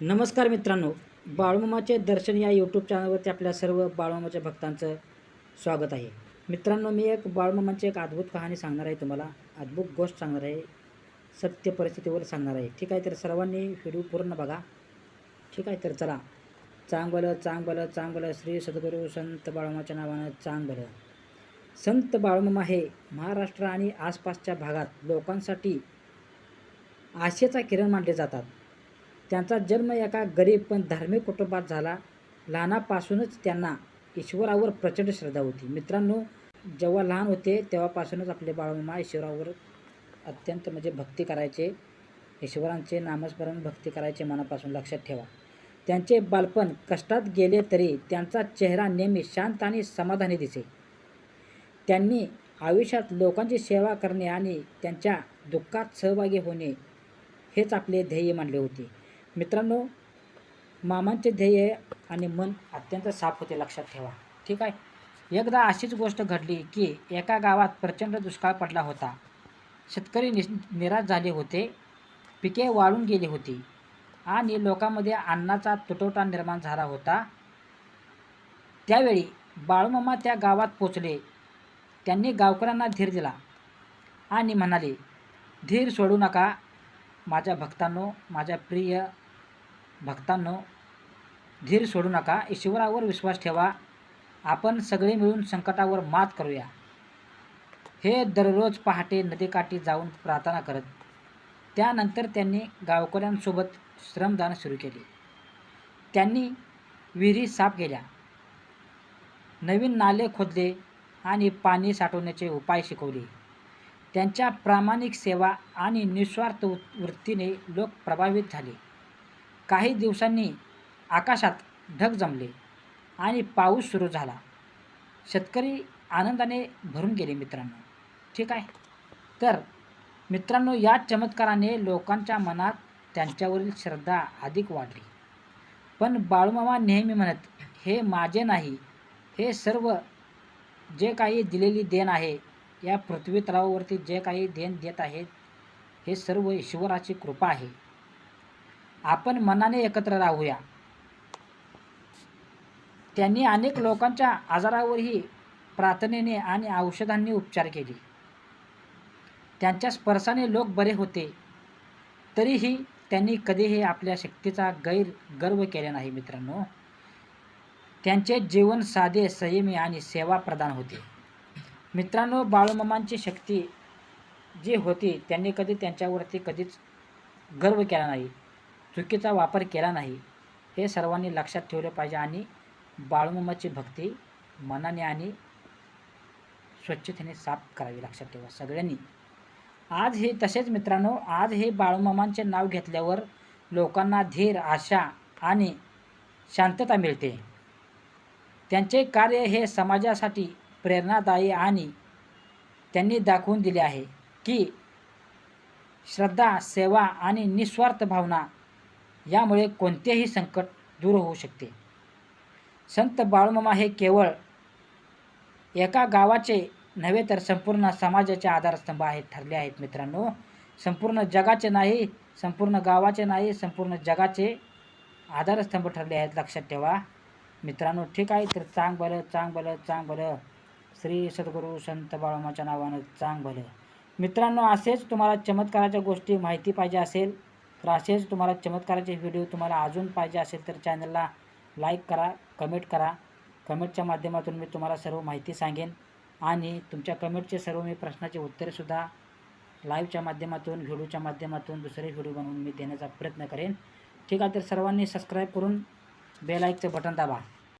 नमस्कार मित्रांनो बाळूमामाचे दर्शन या यूट्यूब चॅनलवरती आपल्या सर्व बाळूमामाच्या भक्तांचं स्वागत आहे. मित्रांनो मी एक बाळूमामाची एक अद्भुत कहाणी सांगणार आहे तुम्हाला. अद्भुत गोष्ट सांगणार आहे. सत्य परिस्थितीवर सांगणार आहे. ठीक आहे तर सर्वांनी व्हिडिओ पूर्ण बघा. ठीक आहे तर चला. चांगलं चांगलं चांगलं श्री सद्गुरू संत बाळूमाच्या नावानं चांगलं. संत बाळूमामा हे महाराष्ट्र आणि आसपासच्या भागात लोकांसाठी आशेचा किरण मानले जातात. त्यांचा जन्म एका गरीब पण धार्मिक कुटुंबात झाला. लहानापासूनच त्यांना ईश्वरावर प्रचंड श्रद्धा होती. मित्रांनो जेव्हा लहान होते तेव्हापासूनच आपले बाळमामा ईश्वरावर अत्यंत म्हणजे भक्ती करायचे. ईश्वरांचे नामस्मरण भक्ती करायचे मनापासून लक्षात ठेवा. त्यांचे बालपण कष्टात गेले तरी त्यांचा चेहरा नेहमी शांत आणि समाधानी दिसे. त्यांनी आयुष्यात लोकांची सेवा करणे आणि त्यांच्या दुःखात सहभागी होणे हेच आपले ध्येय मानले होते. मित्रांनो मामांचे ध्येय आणि मन अत्यंत साफ होते लक्षात ठेवा. ठीक आहे? एकदा अशीच गोष्ट घडली की एका गावात प्रचंड दुष्काळ पडला होता. शेतकरी निस निराश झाले होते. पिके वाळून गेली होती आणि लोकांमध्ये अन्नाचा तुटवडा निर्माण झाला होता. त्यावेळी बाळूमामा त्या गावात पोचले त्यांनी गावकऱ्यांना धीर दिला आणि म्हणाले धीर सोडू नका. माझ्या भक्तांनो माझ्या प्रिय भक्तांनो धीर सोडू नका. ईश्वरावर विश्वास ठेवा. आपण सगळे मिळून संकटावर मात करूया. हे दररोज पहाटे नदीकाठी जाऊन प्रार्थना करत त्यानंतर त्यांनी गावकऱ्यांसोबत श्रमदान सुरू केले. त्यांनी विहिरी साफ केल्या. नवीन नाले खोदले आणि पाणी साठवण्याचे उपाय शिकवले. त्यांच्या प्रामाणिक सेवा आणि निस्वार्थ वृत्तीने लोक प्रभावित झाले. काही दिवसांनी आकाशात ढग जमले आणि पाऊस सुरू झाला. शेतकरी आनंदाने भरून गेले मित्रांनो. ठीक आहे? तर मित्रांनो या चमत्काराने लोकांच्या मनात त्यांच्यावरील श्रद्धा अधिक वाढली. पण बाळूमामा नेहमी म्हणत हे माझे नाही हे सर्व जे काही दिलेली देण आहे या पृथ्वी तलावावरती जे काही देण देत आहेत हे सर्व ईश्वराची कृपा आहे. आपण मनाने एकत्र राहूया. त्यांनी अनेक लोकांच्या आजारावरही प्रार्थनेने आणि औषधांनी उपचार केले. त्यांच्या स्पर्शाने लोक बरे होते. तरीही त्यांनी कधीही आपल्या शक्तीचा गैर गर्व केला नाही मित्रांनो. त्यांचे जीवन साधे संयमी आणि सेवा प्रदान होते. मित्रांनो बाळूमामांची शक्ती जी होती त्यांनी कधी त्यांच्यावरती कधीच गर्व केला नाही. चुकीचा वापर केला नाही हे सर्वांनी लक्षात ठेवले पाहिजे आणि बाळूमामाची भक्ती मनाने आणि स्वच्छतेने साफ करावी लक्षात ठेवा सगळ्यांनी. आज हे तसेच मित्रांनो आज हे बाळूमामांचे नाव घेतल्यावर लोकांना धीर आशा आणि शांतता मिळते. त्यांचे कार्य हे समाजासाठी प्रेरणादायी आणि त्यांनी दाखवून दिले आहे की श्रद्धा सेवा आणि निस्वार्थ भावना यामुळे कोणतेही संकट दूर होऊ शकते. संत बाळूमामा हे केवळ एका गावाचे नव्हे तर संपूर्ण समाजाचे आधारस्तंभ आहेत ठरले आहेत मित्रांनो. संपूर्ण जगाचे नाही संपूर्ण गावाचे नाही संपूर्ण जगाचे आधारस्तंभ ठरले आहेत लक्षात ठेवा. मित्रांनो ठीक आहे तर चांग भलं चांग भलं चांग भलं. श्री सद्गुरू संत बाळमाच्या नावानं चांग भलं. मित्रांनो असेच तुम्हाला चमत्काराच्या गोष्टी माहिती पाहिजे असेल तर असेच तुम्हाला चमत्काराचे व्हिडिओ तुम्हाला अजून पाहिजे असेल तर चॅनलला लाईक करा कमेंट करा. कमेंटच्या माध्यमातून मी तुम्हाला सर्व माहिती सांगेन. आणि तुमच्या कमेंटचे सर्व मी प्रश्नाचे उत्तरेसुद्धा लाईव्हच्या माध्यमातून व्हिडिओच्या माध्यमातून दुसरे व्हिडिओ बनवून मी देण्याचा प्रयत्न करेन. ठीक आहे तर सर्वांनी सबस्क्राईब करून बेलाईकचं बटन दाबा.